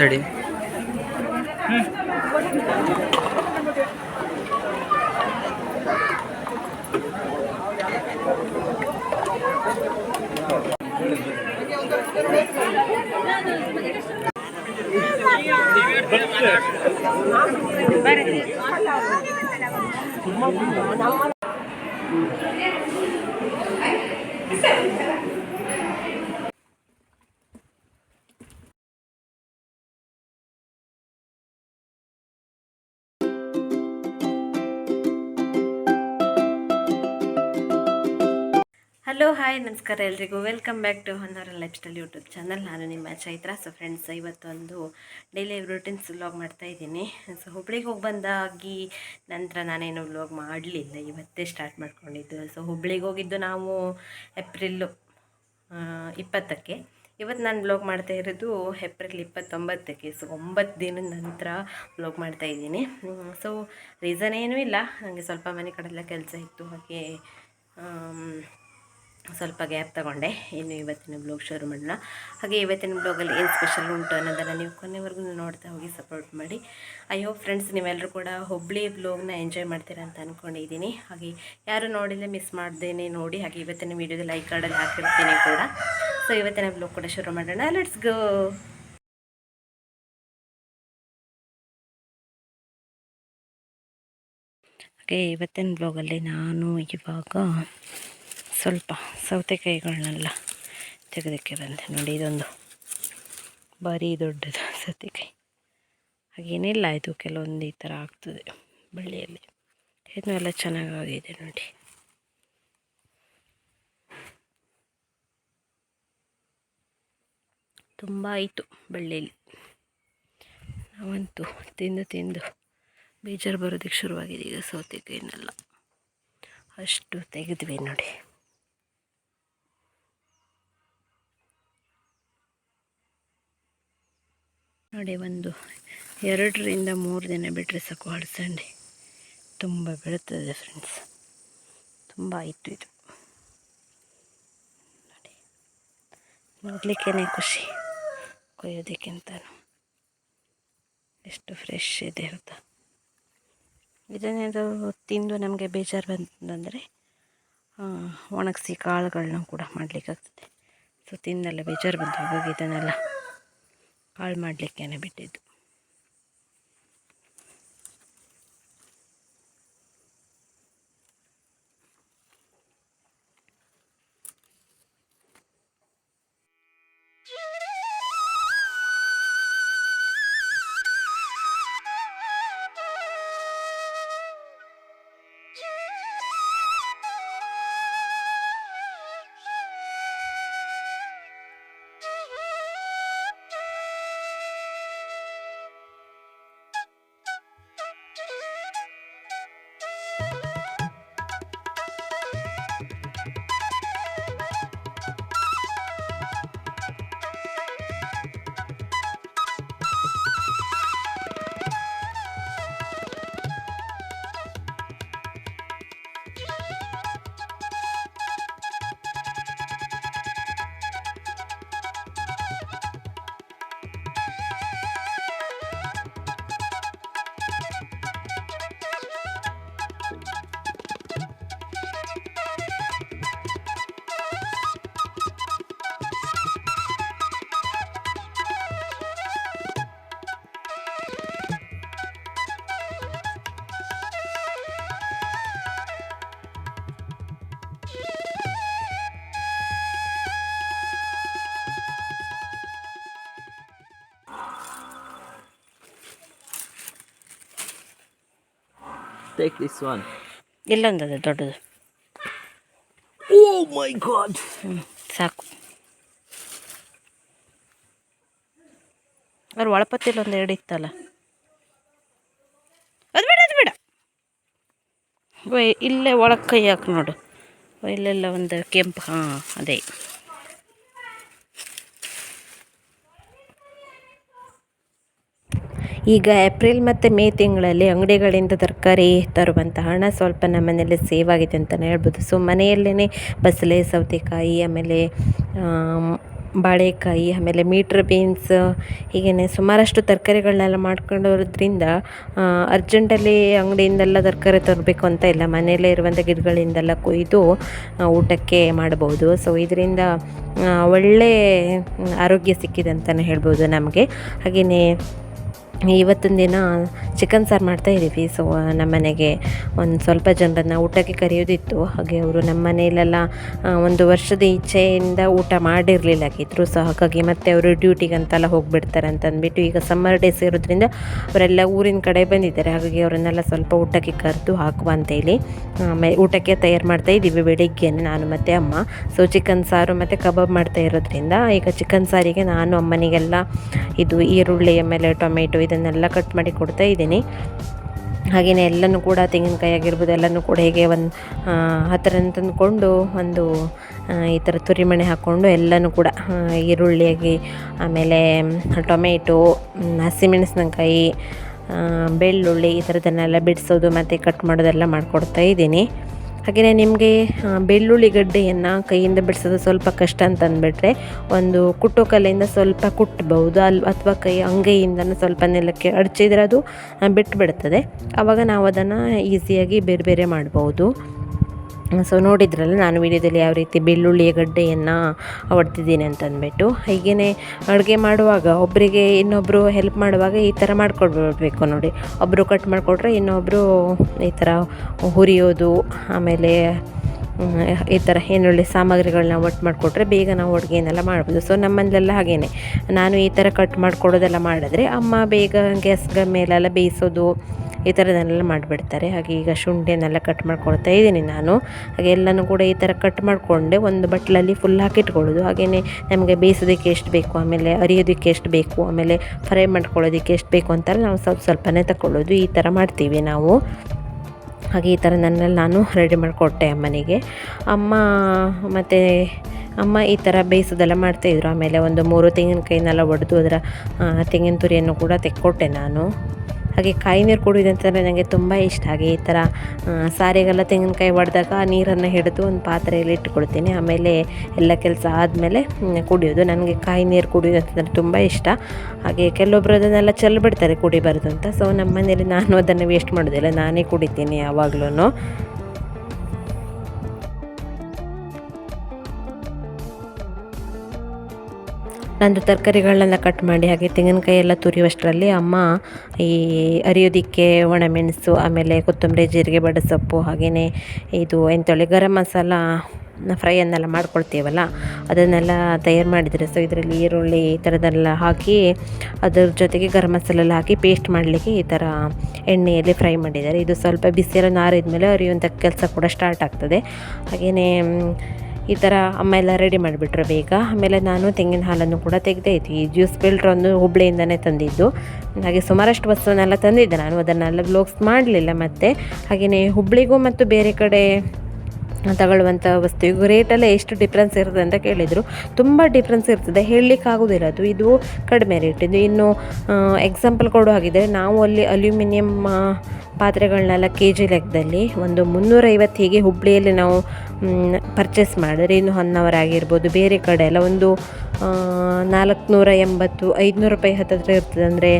ತಡಿ hello hi ನಮಸ್ಕಾರ ಎಲ್ರಿಗೂ. Welcome back to Honnavara life style YouTube channel ನಾನು ನಿಮ್ಮ ಚೈತ್ರ. ಸೊ ಫ್ರೆಂಡ್ಸ್ ಇವತ್ತೊಂದು ಡೈಲಿ ರುಟೀನ್ಸ್ ವ್ಲಾಗ್ ಮಾಡ್ತಾ ಇದ್ದೀನಿ. ಸೊ ಹುಬ್ಳಿಗೆ ಹೋಗಿ ಬಂದಾಗಿ ನಂತರ ನಾನೇನು ವ್ಲಾಗ್ ಮಾಡಲಿಲ್ಲ. ಇವತ್ತೇ ಸ್ಟಾರ್ಟ್ ಮಾಡ್ಕೊಂಡಿದ್ದು. ಸೊ ಹುಬ್ಳಿಗೆ ಹೋಗಿದ್ದು ನಾವು ಏಪ್ರಿಲ್ಲು ಇಪ್ಪತ್ತಕ್ಕೆ. ಇವತ್ತು ನಾನು ಬ್ಲಾಗ್ ಮಾಡ್ತಾ ಇರೋದು ಏಪ್ರಿಲ್ ಇಪ್ಪತ್ತೊಂಬತ್ತಕ್ಕೆ. ಸೊ ಒಂಬತ್ತು ದಿನದ ನಂತರ ಬ್ಲಾಗ್ ಮಾಡ್ತಾ ಇದ್ದೀನಿ. ಸೊ ರೀಸನ್ ಏನೂ ಇಲ್ಲ. ನನಗೆ ಸ್ವಲ್ಪ ಮನೆ ಕಡೆಲ್ಲ ಕೆಲಸ ಇತ್ತು. ಹಾಗೆ ಸ್ವಲ್ಪ ಗ್ಯಾಪ್ ತಗೊಂಡೆ. ಇನ್ನು ಇವತ್ತಿನ ಬ್ಲಾಗ್ ಶುರು ಮಾಡೋಣ. ಹಾಗೆ ಇವತ್ತಿನ ಬ್ಲಾಗಲ್ಲಿ ಏನು ಸ್ಪೆಷಲ್ ಉಂಟು ಅನ್ನೋದನ್ನು ನೀವು ಕೊನೆವರೆಗೂ ನೋಡ್ತಾ ಹೋಗಿ ಸಪೋರ್ಟ್ ಮಾಡಿ. ಐ ಹೋಪ್ ಫ್ರೆಂಡ್ಸ್ ನೀವೆಲ್ಲರೂ ಕೂಡ ಹುಬ್ಳಿ ಬ್ಲಾಗ್ನ ಎಂಜಾಯ್ ಮಾಡ್ತೀರಾ ಅಂತ ಅಂದ್ಕೊಂಡಿದ್ದೀನಿ ಹಾಗೆ ಯಾರು ನೋಡಿಲ್ಲ ಮಿಸ್ ಮಾಡ್ದೇನೆ ನೋಡಿ. ಹಾಗೆ ಇವತ್ತಿನ ವೀಡಿಯೋದ ಲೈಕ್ ಕಾರ್ಡಲ್ಲಿ ಹಾಕಿರ್ತೀನಿ ಕೂಡ. ಸೊ ಇವತ್ತಿನ ಬ್ಲಾಗ್ ಕೂಡ ಶುರು ಮಾಡೋಣ. ಲೆಟ್ಸ್ ಗೋ ಹಾಗೆ ಇವತ್ತಿನ ಬ್ಲಾಗಲ್ಲಿ ನಾನು ಇವಾಗ ಸ್ವಲ್ಪ ಸೌತೆಕಾಯಿಗಳನ್ನೆಲ್ಲ ತೆಗೆದಕ್ಕೆ ಬಂದೆ. ನೋಡಿ, ಇದೊಂದು ಭಾರಿ ದೊಡ್ಡದು ಸೌತೆಕಾಯಿ. ಹಾಗೇನಿಲ್ಲ, ಇದು ಕೆಲವೊಂದು ಈ ಥರ ಆಗ್ತದೆ ಬಳ್ಳಿಯಲ್ಲಿ. ಇದನ್ನು ಎಲ್ಲ ಚೆನ್ನಾಗಾಗಿದೆ ನೋಡಿ. ತುಂಬ ಆಯಿತು ಬಳ್ಳಿಯಲ್ಲಿ ನಾವಂತೂ ತಿಂದು ತಿಂದು ಬೇಜಾರು ಬರೋದಕ್ಕೆ ಶುರುವಾಗಿದೆ ಈಗ ಸೌತೆಕಾಯಿನೆಲ್ಲ. ಅಷ್ಟು ತೆಗೆದ್ವಿ ನೋಡಿ. ನೋಡಿ ಒಂದು ಎರಡರಿಂದ ಮೂರು ದಿನ ಬಿಟ್ಟರೆ ಸಾಕು ಹಳಸಂಡೆ ತುಂಬ ಬೆಳೀತದೆ ಫ್ರೆಂಡ್ಸ್ ತುಂಬ ಆಯಿತು ಇದು. ನೋಡಿ ನೋಡಲಿಕ್ಕೇ ಖುಷಿ. ಕೊಯ್ಯೋದಕ್ಕಿಂತ ಎಷ್ಟು ಫ್ರೆಶ್ ಇದೆ ಅಂತ. ಇದನ್ನೇನಾದರೂ ತಿಂದು ನಮಗೆ ಬೇಜಾರು ಬಂತಂದರೆ ಒಣಗಿಸಿ ಕಾಳುಗಳನ್ನ ಕೂಡ ಮಾಡಲಿಕ್ಕಾಗ್ತದೆ. ಸೊ ತಿನ್ನಲ್ಲ, ಬೇಜಾರು ಬಂತು. ಹಾಗಾಗಿ ಇದನ್ನೆಲ್ಲ ಕಾಳು ಮಾಡಲಿಕ್ಕೇನೆ ಬಿಟ್ಟಿದ್ದು. ಟೇಕ್ ದಿಸ್ ಒನ್ ಇಲ್ಲೊಂದದು ದೊಡ್ಡದು. ಓ ಮೈ ಗಾಡ್ ಸಾಕು. ಅವ್ರು ಒಳಪತ್ತಿಲ್ಲ ಒಂದು ಎರಡು ಇತ್ತಲ್ಲ? ಅದು ಬೇಡ ಅದು ಬೇಡ. ಇಲ್ಲೇ ಒಳಗೆ ಕೈ ಹಾಕಿ ನೋಡು. ಇಲ್ಲೆಲ್ಲ ಒಂದು ಕೆಂಪು ಹಾಂ ಅದೇ. ಈಗ ಏಪ್ರಿಲ್ ಮತ್ತು ಮೇ ತಿಂಗಳಲ್ಲಿ ಅಂಗಡಿಗಳಿಂದ ತರಕಾರಿ ತರುವಂಥ ಹಣ ಸ್ವಲ್ಪ ನಮ್ಮನೇಲಿ ಸೇವ್ ಆಗಿದೆ ಅಂತಲೇ ಹೇಳ್ಬೋದು. ಸೊ ಮನೆಯಲ್ಲೇ ಬಸಳೆ, ಸೌತೆಕಾಯಿ, ಆಮೇಲೆ ಬಾಳೆಕಾಯಿ, ಆಮೇಲೆ ಮೀಟ್ರ್ ಬೀನ್ಸ್ ಹೀಗೇ ಸುಮಾರಷ್ಟು ತರಕಾರಿಗಳನ್ನೆಲ್ಲ ಮಾಡ್ಕೊಂಡಿರೋದ್ರಿಂದ ಅರ್ಜೆಂಟಲ್ಲಿ ಅಂಗಡಿಯಿಂದೆಲ್ಲ ತರಕಾರಿ ತರಬೇಕು ಅಂತ ಇಲ್ಲ. ಮನೆಯಲ್ಲೇ ಇರುವಂಥ ಗಿಡಗಳಿಂದೆಲ್ಲ ಕೊಯ್ದು ಊಟಕ್ಕೆ ಮಾಡ್ಬೋದು. ಸೊ ಇದರಿಂದ ಒಳ್ಳೆ ಆರೋಗ್ಯ ಸಿಕ್ಕಿದೆ ಅಂತಲೇ ಹೇಳ್ಬೋದು ನಮಗೆ. ಹಾಗೆಯೇ ಇವತ್ತಿನ ದಿನ ಚಿಕನ್ ಸಾರು ಮಾಡ್ತಾ ಇದ್ದೀವಿ. ಸೊ ನಮ್ಮ ಮನೆಗೆ ಒಂದು ಸ್ವಲ್ಪ ಜನರನ್ನು ಊಟಕ್ಕೆ ಕರೆಯೋದಿತ್ತು. ಹಾಗೆ ಅವರು ನಮ್ಮ ಮನೆಯಲ್ಲೆಲ್ಲ ಒಂದು ವರ್ಷದ ಈಚೆಯಿಂದ ಊಟ ಮಾಡಿರಲಿಲ್ಲ. ಆಗಿದ್ರು ಸೊ ಹಾಗಾಗಿ ಮತ್ತೆ ಅವರು ಡ್ಯೂಟಿಗೆ ಅಂತೆಲ್ಲ ಹೋಗಿಬಿಡ್ತಾರೆ ಅಂತ ಅಂದ್ಬಿಟ್ಟು ಈಗ ಸಮ್ಮರ್ ಡೇಸ್ ಇರೋದ್ರಿಂದ ಅವರೆಲ್ಲ ಊರಿನ ಕಡೆ ಬಂದಿದ್ದಾರೆ. ಹಾಗಾಗಿ ಅವರನ್ನೆಲ್ಲ ಸ್ವಲ್ಪ ಊಟಕ್ಕೆ ಕರೆದು ಹಾಕುವ ಅಂತೇಳಿ ಆಮೇಲೆ ಊಟಕ್ಕೆ ತಯಾರು ಮಾಡ್ತಾ ಇದ್ದೀವಿ. ಬೆಳಿಗ್ಗೆ ನಾನು ಮತ್ತು ಅಮ್ಮ. ಸೊ ಚಿಕನ್ ಸಾರು ಮತ್ತು ಕಬಾಬ್ ಮಾಡ್ತಾ ಇರೋದ್ರಿಂದ ಈಗ ಚಿಕನ್ ಸಾರಿಗೆ ನಾನು ಅಮ್ಮನಿಗೆಲ್ಲ ಇದು ಈರುಳ್ಳಿ ಆಮೇಲೆ ಟೊಮೆಟೊ ಇದನ್ನೆಲ್ಲ ಕಟ್ ಮಾಡಿ ಕೊಡ್ತಾ ಇದ್ದೀನಿ. ಹಾಗೆಯೇ ಎಲ್ಲನೂ ಕೂಡ ತೆಂಗಿನಕಾಯಿ ಆಗಿರ್ಬೋದು, ಎಲ್ಲನೂ ಕೂಡ ಹೇಗೆ ಒಂದು ಹತ್ತಿರ ತಂದುಕೊಂಡು ಒಂದು ಈ ಥರ ತುರಿಮಣೆ ಹಾಕ್ಕೊಂಡು ಎಲ್ಲನೂ ಕೂಡ ಈರುಳ್ಳಿಯಾಗಿ, ಆಮೇಲೆ ಟೊಮೆಟೊ ಹಸಿಮೆಣಸಿನಕಾಯಿ ಬೆಳ್ಳುಳ್ಳಿ ಈ ಥರದನ್ನೆಲ್ಲ ಬಿಡಿಸೋದು ಮತ್ತು ಕಟ್ ಮಾಡೋದೆಲ್ಲ ಮಾಡಿಕೊಡ್ತಾ ಇದ್ದೀನಿ. ಹಾಗೆಯೇ ನಿಮಗೆ ಬೆಳ್ಳುಳ್ಳಿ ಗಡ್ಡೆಯನ್ನು ಕೈಯಿಂದ ಬಿಡಿಸೋದು ಸ್ವಲ್ಪ ಕಷ್ಟ ಅಂತ ಅಂದ್ಬಿಟ್ರೆ, ಒಂದು ಕುಟ್ಟೋ ಕಲೆಯಿಂದ ಸ್ವಲ್ಪ ಕುಟ್ಟಬಹುದು ಅಲ್ಲಿ ಅಥವಾ ಕೈ ಅಂಗೈಯಿಂದನೂ ಸ್ವಲ್ಪ ನೆಲಕ್ಕೆ ಅಡಚಿದ್ರೆ ಅದು ಬಿಟ್ಟುಬಿಡ್ತದೆ ಬಿಟ್ಬಿಡ್ತದೆ. ಆವಾಗ ನಾವು ಅದನ್ನು ಈಸಿಯಾಗಿ ಬೇರೆ ಬೇರೆ ಮಾಡ್ಬೋದು ಸೊ ನೋಡಿದ್ರಲ್ಲ, ನಾನು ವಿಡಿಯೋದಲ್ಲಿ ಯಾವ ರೀತಿ ಬೆಳ್ಳುಳ್ಳಿಯ ಗಡ್ಡೆಯನ್ನು ಹೊಡ್ತಿದ್ದೀನಿ ಅಂತಂದ್ಬಿಟ್ಟು ಹೀಗೇ ಅಡುಗೆ ಮಾಡುವಾಗ ಒಬ್ಬರಿಗೆ ಇನ್ನೊಬ್ಬರು ಹೆಲ್ಪ್ ಮಾಡುವಾಗ ಈ ಥರ ಮಾಡ್ಕೊಡ್ಬಿಡ್ಬೇಕು ನೋಡಿ. ಒಬ್ಬರು ಕಟ್ ಮಾಡಿಕೊಟ್ರೆ ಇನ್ನೊಬ್ಬರು ಈ ಥರ ಹುರಿಯೋದು, ಆಮೇಲೆ ಈ ಥರ ಏನೊಳ್ಳೆ ಸಾಮಗ್ರಿಗಳನ್ನ ಒಟ್ಟು ಮಾಡಿಕೊಟ್ರೆ ಬೇಗ ನಾವು ಅಡುಗೆನೆಲ್ಲ ಮಾಡ್ಬೋದು. ಸೊ ನಮ್ಮಲ್ಲೆಲ್ಲ ಹಾಗೇ ನಾನು ಈ ಥರ ಕಟ್ ಮಾಡಿಕೊಡೋದೆಲ್ಲ ಮಾಡಿದ್ರೆ ಅಮ್ಮ ಬೇಗ ಗ್ಯಾಸ್ಗಳ ಮೇಲೆಲ್ಲ ಬೇಯಿಸೋದು ಈ ಥರದನ್ನೆಲ್ಲ ಮಾಡಿಬಿಡ್ತಾರೆ. ಹಾಗೆ ಈಗ ಶುಂಠಿಯನ್ನೆಲ್ಲ ಕಟ್ ಮಾಡ್ಕೊಳ್ತಾ ಇದ್ದೀನಿ ನಾನು. ಹಾಗೆ ಎಲ್ಲನೂ ಕೂಡ ಈ ಥರ ಕಟ್ ಮಾಡಿಕೊಂಡೆ ಒಂದು ಬಟ್ಲಲ್ಲಿ ಫುಲ್ ಹಾಕಿಟ್ಕೊಳ್ಳೋದು. ಹಾಗೆಯೇ ನಮಗೆ ಬೇಯಿಸೋದಕ್ಕೆ ಎಷ್ಟು ಬೇಕು, ಆಮೇಲೆ ಅರಿಯೋದಕ್ಕೆ ಎಷ್ಟು ಬೇಕು, ಆಮೇಲೆ ಫ್ರೈ ಮಾಡ್ಕೊಳ್ಳೋದಕ್ಕೆ ಎಷ್ಟು ಬೇಕು ಅಂತಾರೆ ನಾವು ಸ್ವಲ್ಪ ಸ್ವಲ್ಪನೇ ತಗೊಳ್ಳೋದು ಈ ಥರ ಮಾಡ್ತೀವಿ ನಾವು. ಹಾಗೆ ಈ ಥರ ನಾನು ರೆಡಿ ಮಾಡಿಕೊಟ್ಟೆ ಅಮ್ಮನಿಗೆ. ಅಮ್ಮ ಮತ್ತು ಅಮ್ಮ ಈ ಥರ ಬೇಯಿಸೋದೆಲ್ಲ ಮಾಡ್ತಾಯಿದ್ರು ಆಮೇಲೆ ಒಂದು ಮೂರು ತೆಂಗಿನಕಾಯಿನೆಲ್ಲ ಒಡೆದು ಅದರ ತೆಂಗಿನ ತುರಿಯನ್ನು ಕೂಡ ತೆಕ್ಕೊಟ್ಟೆ ನಾನು. ಹಾಗೆ ಕಾಯಿ ನೀರು ಕುಡಿಯೋದಂತಂದರೆ ನನಗೆ ತುಂಬ ಇಷ್ಟ. ಹಾಗೆ ಈ ಥರ ಸಾರಿಗೆಲ್ಲ ತೆಂಗಿನಕಾಯಿ ಒಡೆದಾಗ ನೀರನ್ನು ಹಿಡಿದು ಒಂದು ಪಾತ್ರೆಯಲ್ಲಿ ಇಟ್ಕೊಳ್ತೀನಿ ಆಮೇಲೆ ಎಲ್ಲ ಕೆಲಸ ಆದಮೇಲೆ ಕುಡಿಯೋದು. ನನಗೆ ಕಾಯಿ ನೀರು ಕುಡಿಯೋದು ಅಂತಂದರೆ ತುಂಬ ಇಷ್ಟ. ಹಾಗೆ ಕೆಲವೊಬ್ಬರು ಅದನ್ನೆಲ್ಲ ಚೆಲ್ಬಿಡ್ತಾರೆ ಕುಡಿಬಾರ್ದು ಅಂತ. ಸೊ ನಮ್ಮ ಮನೇಲಿ ನಾನು ಅದನ್ನು ವೇಸ್ಟ್ ಮಾಡೋದಿಲ್ಲ. ನಾನೇ ಕುಡಿತೀನಿ ಯಾವಾಗ್ಲೂ ನಂದು ತರಕಾರಿಗಳನ್ನೆಲ್ಲ ಕಟ್ ಮಾಡಿ, ಹಾಗೆ ತೆಂಗಿನಕಾಯಿ ಎಲ್ಲ ತುರಿಯುವಷ್ಟರಲ್ಲಿ ಅಮ್ಮ ಈ ಅರಿಯೋದಿಕ್ಕೆ ಒಣಮೆಣಸು ಆಮೇಲೆ ಕೊತ್ತಂಬರಿ, ಜೀರಿಗೆ, ಬಡಸೊಪ್ಪು, ಹಾಗೆಯೇ ಇದು ಎಂತೇಳಿ ಗರಂ ಮಸಾಲ ಫ್ರೈಯನ್ನೆಲ್ಲ ಮಾಡ್ಕೊಳ್ತೀವಲ್ಲ, ಅದನ್ನೆಲ್ಲ ತಯಾರು ಮಾಡಿದರೆ ಸೊ ಇದರಲ್ಲಿ ಈರುಳ್ಳಿ ಈ ಥರದ್ದೆಲ್ಲ ಹಾಕಿ ಅದ್ರ ಜೊತೆಗೆ ಗರಂ ಮಸಾಲೆಲ್ಲ ಹಾಕಿ ಪೇಸ್ಟ್ ಮಾಡಲಿಕ್ಕೆ ಈ ಥರ ಎಣ್ಣೆಯಲ್ಲಿ ಫ್ರೈ ಮಾಡಿದ್ದಾರೆ. ಇದು ಸ್ವಲ್ಪ ಬಿಸಿಯೆಲ್ಲ ನಾರಿದ ಮೇಲೆ ಅರಿಯುವಂಥ ಕೆಲಸ ಕೂಡ ಸ್ಟಾರ್ಟ್ ಆಗ್ತದೆ. ಹಾಗೆಯೇ ಈ ಥರ ಅಮ್ಮ ಎಲ್ಲ ರೆಡಿ ಮಾಡಿಬಿಟ್ರು ಬೇಗ. ಆಮೇಲೆ ನಾನು ತೆಂಗಿನ ಹಾಲನ್ನು ಕೂಡ ತೆಗೆದೇ ಇದ್ವಿ. ಈ ಜ್ಯೂಸ್ ಫಿಲ್ಟ್ರನ್ನು ಹುಬ್ಳಿಯಿಂದನೇ ತಂದಿದ್ದು. ಹಾಗೆ ಸುಮಾರಷ್ಟು ವಸ್ತುವನ್ನೆಲ್ಲ ತಂದಿದ್ದೆ. ನಾನು ಅದನ್ನೆಲ್ಲ ಬ್ಲೋಕ್ಸ್ ಮಾಡಲಿಲ್ಲ ಮತ್ತು. ಹಾಗೆಯೇ ಹುಬ್ಳಿಗೂ ಮತ್ತು ಬೇರೆ ಕಡೆ ತಗೊಳ್ಳುವಂಥ ವಸ್ತು ಈಗ ರೇಟೆಲ್ಲ ಎಷ್ಟು ಡಿಫ್ರೆನ್ಸ್ ಇರ್ತದೆ ಅಂತ ಕೇಳಿದರು. ತುಂಬ ಡಿಫ್ರೆನ್ಸ್ ಇರ್ತದೆ. ಹೇಳಲಿಕ್ಕಾಗೋದಿಲ್ಲ ಅದು. ಇದು ಕಡಿಮೆ ರೇಟ್ ಇದು ಇನ್ನು ಎಕ್ಸಾಂಪಲ್ ಕೊಡೋ ಹಾಗಿದ್ದರೆ ನಾವು ಅಲ್ಲಿ ಅಲ್ಯೂಮಿನಿಯಂ ಪಾತ್ರೆಗಳನ್ನೆಲ್ಲ ಕೆ ಜಿ ಲೆಕ್ಕದಲ್ಲಿ ಒಂದು ಮುನ್ನೂರೈವತ್ತು ಹೀಗೆ ಹುಬ್ಳಿಯಲ್ಲಿ ನಾವು ಪರ್ಚೇಸ್ ಮಾಡಿದ್ರೆ ಇನ್ನು ಹೊನ್ನವರ ಆಗಿರ್ಬೋದು. ಬೇರೆ ಕಡೆ ಎಲ್ಲ ಒಂದು ನಾಲ್ಕುನೂರ ಎಂಬತ್ತು, ಐದುನೂರು ರೂಪಾಯಿ ಹತ್ತಿರ ಇರ್ತದೆ. ಅಂದರೆ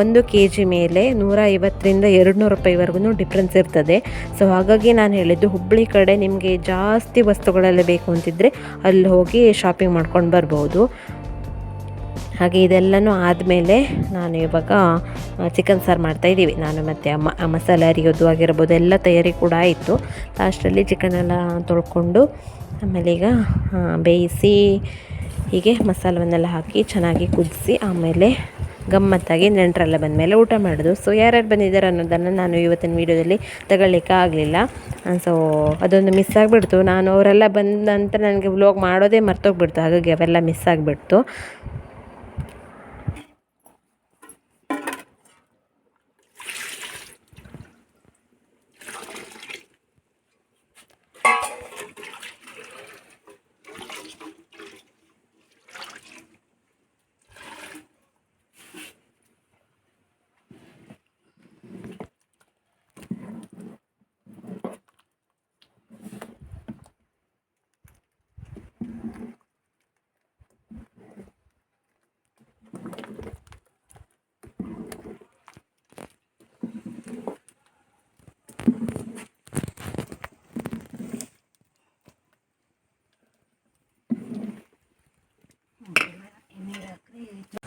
ಒಂದು ಕೆ ಜಿ ಮೇಲೆ ನೂರ ಐವತ್ತರಿಂದ ಎರಡು ನೂರು ರೂಪಾಯಿವರೆಗೂ ಡಿಫ್ರೆನ್ಸ್ ಇರ್ತದೆ. ಸೊ ಹಾಗಾಗಿ ನಾನು ಹೇಳಿದ್ದು ಹುಬ್ಬಳ್ಳಿ ಕಡೆ ನಿಮಗೆ ಜಾಸ್ತಿ ವಸ್ತುಗಳೆಲ್ಲ ಬೇಕು ಅಂತಿದ್ದರೆ ಅಲ್ಲಿ ಹೋಗಿ ಶಾಪಿಂಗ್ ಮಾಡ್ಕೊಂಡು ಬರ್ಬೋದು. ಹಾಗೆ ಇದೆಲ್ಲನೂ ಆದಮೇಲೆ ನಾನು ಇವಾಗ ಚಿಕನ್ ಸಾರು ಮಾಡ್ತಾಯಿದ್ದೀವಿ ನಾನು ಮತ್ತು ಅಮ್ಮ ಮಸಾಲ, ಅರಿಯೋದು ಆಗಿರ್ಬೋದು ಎಲ್ಲ ತಯಾರಿ ಕೂಡ ಆಯಿತು. ಲಾಸ್ಟಲ್ಲಿ ಚಿಕನೆಲ್ಲ ತೊಳ್ಕೊಂಡು, ಆಮೇಲೆ ಈಗ ಬೇಯಿಸಿ, ಹೀಗೆ ಮಸಾಲವನ್ನೆಲ್ಲ ಹಾಕಿ ಚೆನ್ನಾಗಿ ಕುದಿಸಿ, ಆಮೇಲೆ ಗಮ್ಮತ್ತಾಗಿ ನೆಂಟರೆಲ್ಲ ಬಂದಮೇಲೆ ಊಟ ಮಾಡೋದು. ಸೊ ಯಾರ್ಯಾರು ಬಂದಿದ್ದಾರೆ ಅನ್ನೋದನ್ನು ನಾನು ಇವತ್ತಿನ ವೀಡಿಯೋದಲ್ಲಿ ತಗೊಳ್ಳಿಕ್ಕೆ ಆಗಲಿಲ್ಲ. ಸೊ ಅದೊಂದು ಮಿಸ್ ಆಗಿಬಿಡ್ತು. ನಾನು ಅವರೆಲ್ಲ ಬಂದ ನಂತರ ನನಗೆ ವ್ಲಾಗ್ ಮಾಡೋದೇ ಮರ್ತೋಗ್ಬಿಡ್ತು. ಹಾಗಾಗಿ ಅವೆಲ್ಲ ಮಿಸ್ ಆಗಿಬಿಡ್ತು.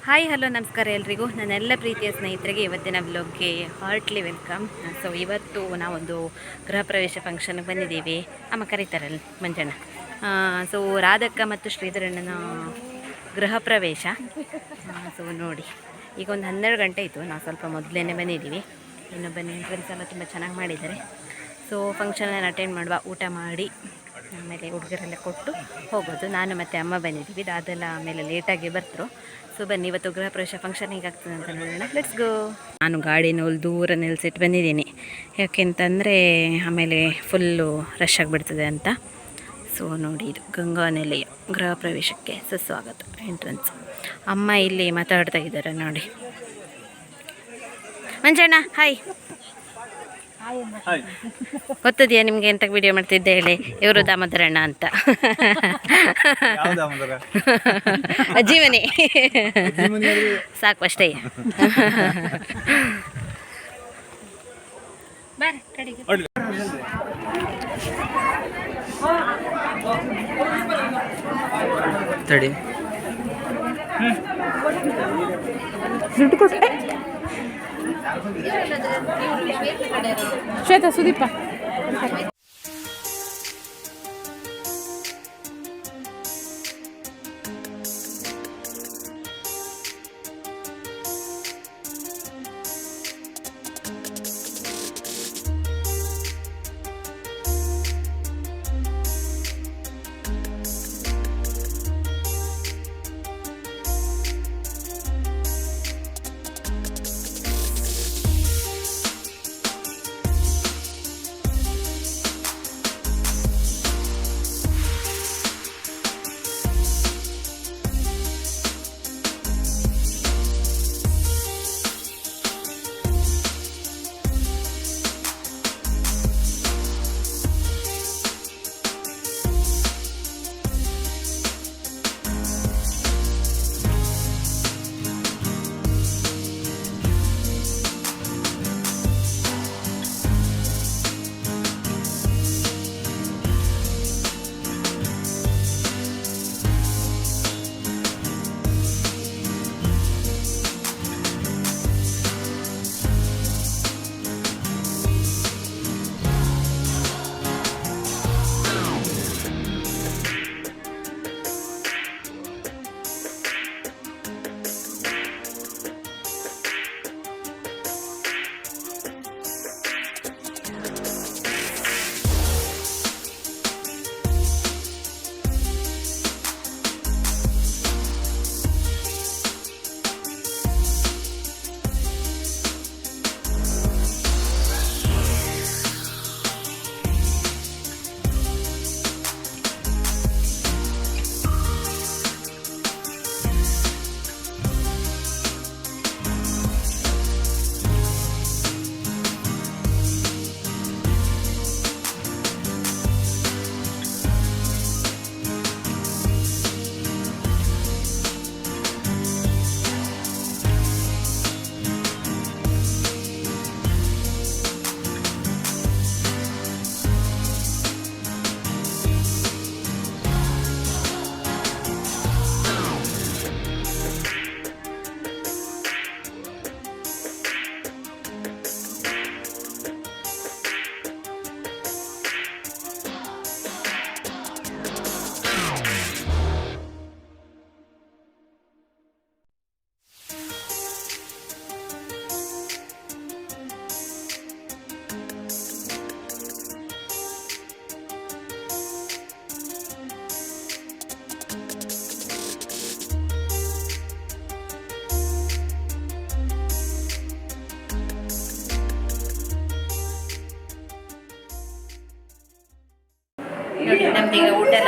ಹಾಯ್, ಹಲೋ, ನಮಸ್ಕಾರ ಎಲ್ರಿಗೂ. ನನ್ನೆಲ್ಲ ಪ್ರೀತಿಯ ಸ್ನೇಹಿತರಿಗೆ ಇವತ್ತಿನ ವ್ಲಾಗ್ಗೆ ಹಾರ್ಟ್ಲಿ ವೆಲ್ಕಮ್ ಸೊ ಇವತ್ತು ನಾವೊಂದು ಗೃಹ ಪ್ರವೇಶ ಫಂಕ್ಷನ್ಗೆ ಬಂದಿದ್ದೀವಿ. ಅಮ್ಮ ಕರೀತಾರಲ್ಲ, ಮಂಜಣ್ಣ. ಸೊ ರಾಧಕ್ಕ ಮತ್ತು ಶ್ರೀಧರಣ್ಣನ ಗೃಹ ಪ್ರವೇಶ ಸೊ ನೋಡಿ. ಈಗ ಒಂದು ಹನ್ನೆರಡು ಗಂಟೆ ಇತ್ತು ನಾವು ಸ್ವಲ್ಪ ಮೊದಲೇ ಬಂದಿದ್ದೀವಿ. ಇನ್ನೊಬ್ಬನ ಎಂಟ್ರೆನ್ಸ್ ಎಲ್ಲ ತುಂಬ ಚೆನ್ನಾಗಿ ಮಾಡಿದ್ದಾರೆ. ಸೊ ಫಂಕ್ಷನನ್ನು ಅಟೆಂಡ್ ಮಾಡುವ, ಊಟ ಮಾಡಿ. ಆಮೇಲೆ ಹುಡುಗರೆಲ್ಲ ಕೊಟ್ಟು ಹೋಗೋದು. ನಾನು ಮತ್ತು ಅಮ್ಮ ಬಂದಿದ್ದೀವಿ ಅದೆಲ್ಲ ಆಮೇಲೆ ಲೇಟಾಗಿ ಬರ್ತರು. ಸೊ ಬನ್ನಿ, ಇವತ್ತು ಗೃಹ ಪ್ರವೇಶ ಫಂಕ್ಷನ್ ಹೇಗಾಗ್ತದೆ ಅಂತ ನೋಡೋಣ. ಲೆಟ್ಸ್ ಗೋ ನಾನು ಗಾಡಿನ ಒಲ್ ದೂರ ನಿಲ್ಲಿಸಿಟ್ಟು ಬಂದಿದ್ದೀನಿ. ಯಾಕೆಂತಂದರೆ ಆಮೇಲೆ ಫುಲ್ಲು ರಶ್ ಆಗಿಬಿಡ್ತದೆ ಅಂತ. ಸೊ ನೋಡಿ, ಇದು ಗಂಗಾ ನೆಲೆಯ ಗೃಹ ಪ್ರವೇಶಕ್ಕೆ ಸುಸ್ವಾಗತ ಎಂಟ್ರೆನ್ಸ್ ಅಮ್ಮ ಇಲ್ಲಿ ಮಾತಾಡ್ತಾ ಇದ್ದಾರೆ ನೋಡಿ. ಮಂಜಣ್ಣ ಹಾಯ್ ಗೊತ್ತದೆಯಾ ನಿಮ್ಗೆ ಎಂತ ವಿಡಿಯೋ ಮಾಡ್ತಿದ್ದೆ ಹೇಳಿ? ಇವರು ದಾಮೋದರಣ್ಣ ಅಂತ. ಜೀವನಿ. ಸಾಕು ಅಷ್ಟೇ. ಬಾರೆ ಕಡೆಗೆ. ತಡಿ. ಶ್ವೇತಾ ಸುದೀಪ.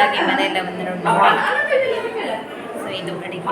ಆಗಿ ಮನೆಯೆಲ್ಲ ಒಂದು ನೋಡಿ. ಸೊ ಇದು ಅಡಿಗೆ